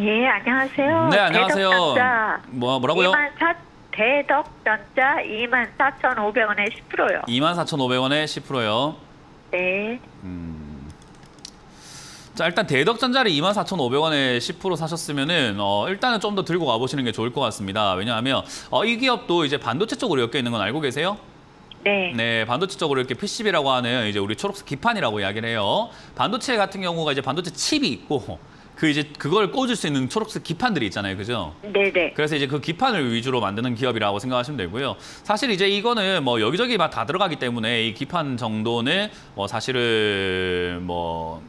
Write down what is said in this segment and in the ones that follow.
예, 안녕하세요. 네, 안녕하세요. 대덕전자 뭐 뭐라고요? 2만 4, 대덕전자 2만 4,500원에 10%요. 24,500원에 10%요. 네. 자, 일단 대덕전자를 24,500원에 10% 사셨으면은 어, 일단은 좀 더 들고 가 보시는 게 좋을 것 같습니다. 왜냐하면 어, 이 기업도 이제 반도체 쪽으로 엮여 있는 건 알고 계세요? 네. 네, 반도체 쪽으로 이렇게 PCB라고 하는 이제 우리 초록색 기판이라고 이야기를 해요. 반도체 같은 경우가 이제 반도체 칩이 있고 그 이제 그걸 꽂을 수 있는 초록색 기판들이 있잖아요, 그죠? 네, 네. 그래서 이제 그 기판을 위주로 만드는 기업이라고 생각하시면 되고요. 사실 이제 이거는 뭐 여기저기 막 다 들어가기 때문에 이 기판 정도는 뭐 사실은 뭐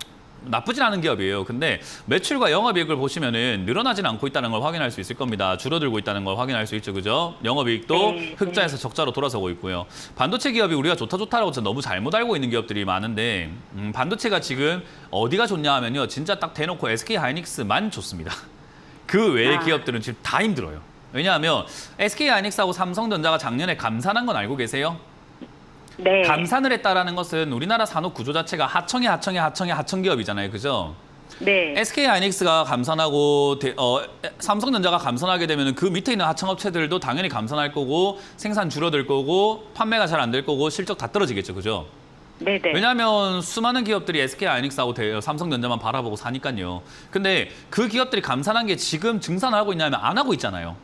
나쁘진 않은 기업이에요. 근데 매출과 영업이익을 보시면은 늘어나진 않고 있다는 걸 확인할 수 있을 겁니다. 줄어들고 있다는 걸 확인할 수 있죠, 그죠? 영업이익도 네, 흑자에서 적자로 돌아서고 있고요. 반도체 기업이 우리가 좋다 좋다라고 너무 잘못 알고 있는 기업들이 많은데 음, 반도체가 지금 어디가 좋냐 하면요, 진짜 딱 대놓고 SK 하이닉스만 좋습니다. 그 외의 아. 기업들은 지금 다 힘들어요. 왜냐하면 SK 하이닉스하고 삼성전자가 작년에 감산한 건 알고 계세요? 네. 감산을 했다라는 것은 우리나라 산업 구조 자체가 하청의 하청의 하청의 하청 기업이잖아요, 그죠? 네. SK 하이닉스가 감산하고 대- 어, 삼성전자가 감산하게 되면 그 밑에 있는 하청업체들도 당연히 감산할 거고 생산 줄어들 거고 판매가 잘 안 될 거고 실적 다 떨어지겠죠, 그죠? 네, 네. 왜냐하면 수많은 기업들이 SK 하이닉스하고 대- 삼성전자만 바라보고 사니까요. 근데 그 기업들이 감산한 게 지금 증산을 하고 있냐면 안 하고 있잖아요.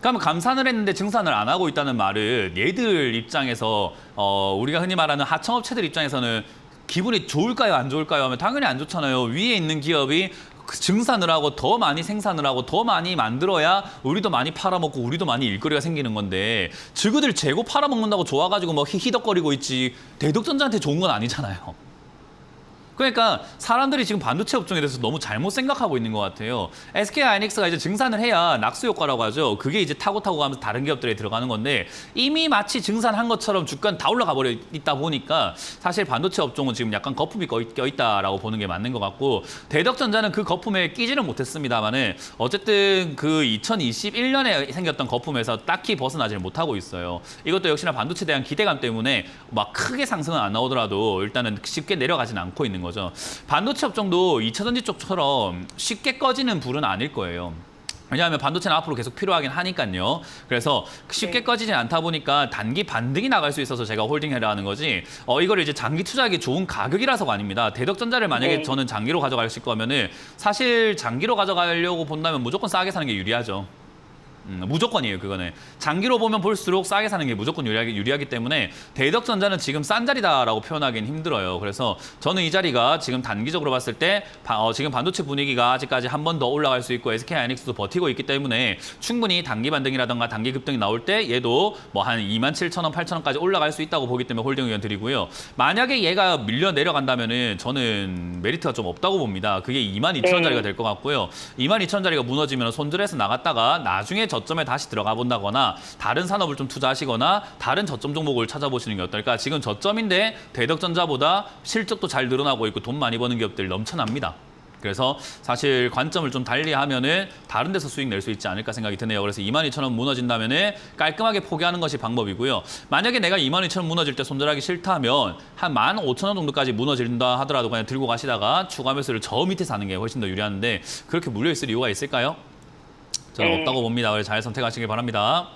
그러면 감산을 했는데 증산을 안 하고 있다는 말은 얘들 입장에서 어, 우리가 흔히 말하는 하청업체들 입장에서는 기분이 좋을까요, 안 좋을까요? 하면 당연히 안 좋잖아요. 위에 있는 기업이 그 증산을 하고 더 많이 생산을 하고 더 많이 만들어야 우리도 많이 팔아먹고 우리도 많이 일거리가 생기는 건데 저그들 재고 팔아먹는다고 좋아가지고 뭐 히히덕거리고 있지 대덕전자한테 좋은 건 아니잖아요. 그러니까 사람들이 지금 반도체 업종에 대해서 너무 잘못 생각하고 있는 것 같아요. SK 하이닉스가 이제 증산을 해야 낙수 효과라고 하죠. 그게 이제 타고 타고 가면서 다른 기업들에 들어가는 건데 이미 마치 증산한 것처럼 주가는 다 올라가 버려 있다 보니까 사실 반도체 업종은 지금 약간 거품이 껴- 껴있다라고 보는 게 맞는 것 같고 대덕전자는 그 거품에 끼지는 못했습니다만은 어쨌든 그 2021년에 생겼던 거품에서 딱히 벗어나지를 못하고 있어요. 이것도 역시나 반도체에 대한 기대감 때문에 막 크게 상승은 안 나오더라도 일단은 쉽게 내려가진 않고 있는 거죠. 반도체 업종도 2차 전지 쪽처럼 쉽게 꺼지는 불은 아닐 거예요. 왜냐하면 반도체는 앞으로 계속 필요하긴 하니까요. 그래서 쉽게 네. 꺼지진 않다 보니까 단기 반등이 나갈 수 있어서 제가 홀딩해라 하는 거지. 어 이거를 이제 장기 투자하기 좋은 가격이라서가 아닙니다. 대덕전자를 만약에 네. 저는 장기로 가져가실 거면은 사실 장기로 가져가려고 본다면 무조건 싸게 사는 게 유리하죠. 음, 무조건이에요, 그거는. 장기로 보면 볼수록 싸게 사는 게 무조건 유리하기, 유리하기 때문에 대덕전자는 지금 싼 자리다라고 표현하기는 힘들어요. 그래서 저는 이 자리가 지금 단기적으로 봤을 때 바- 어, 지금 반도체 분위기가 아직까지 한 번 더 올라갈 수 있고 SK 하이닉스도 버티고 있기 때문에 충분히 단기 반등이라던가 단기 급등이 나올 때 얘도 뭐 한 2만 7천 원, 8천 원까지 올라갈 수 있다고 보기 때문에 홀딩 의견 드리고요. 만약에 얘가 밀려 내려간다면은 저는 메리트가 좀 없다고 봅니다. 그게 2만 2천 네. 원짜리가 될 것 같고요. 2만 2천 원짜리가 무너지면 손절해서 나갔다가 나중에 저 점에 다시 들어가 본다거나 다른 산업을 좀 투자하시거나 다른 저점 종목을 찾아보시는 게 어떨까? 지금 저점인데 대덕전자보다 실적도 잘 늘어나고 있고 돈 많이 버는 기업들 넘쳐납니다. 그래서 사실 관점을 좀 달리하면은 다른 데서 수익 낼 수 있지 않을까 생각이 드네요. 그래서 22,000원 무너진다면은 깔끔하게 포기하는 것이 방법이고요. 만약에 내가 22,000원 무너질 때 손절하기 싫다면 한 15,000원 정도까지 무너진다 하더라도 그냥 들고 가시다가 추가 매수를 저 밑에 사는 게 훨씬 더 유리한데 그렇게 물려 있을 이유가 있을까요? 저는 네. 없다고 봅니다. 그래서 잘 선택하시길 바랍니다.